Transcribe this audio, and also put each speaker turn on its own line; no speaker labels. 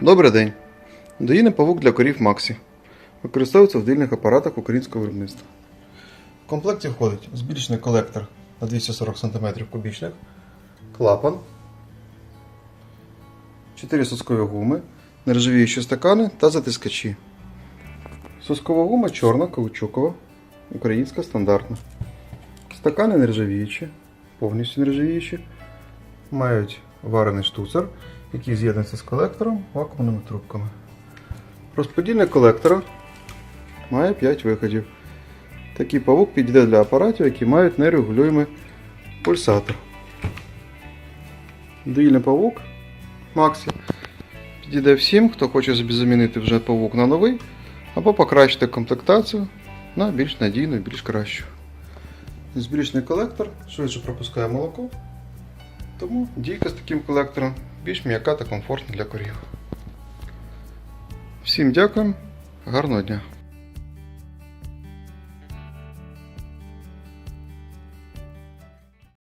Добрий день. Доїний павук для корів Максі. Використовується в дильних апаратах українського виробництва. В комплекті входить збільшений колектор на 240 см кубічних, клапан, 4 соскові гуми, нержавіючі стакани та затискачі. Соскова гума чорна, каучукова, українська стандартна. Стакани нержавіючі, повністю нержавіючі, мають варений штуцер, який з'єднується з колектором вакуумними трубками. Розподільник колектора має 5 виходів. Такий павук підійде для апаратів, які мають нерегулюємий пульсатор. Доїльний павук Максі підійде всім, хто хоче собі замінити вже павук на новий, або покращити комплектацію на більш надійну і більш кращу. Збільшений колектор швидше пропускає молоко, тому дійка з таким колектором більш м'яка та комфортна для корів. Всім дякую, гарного дня!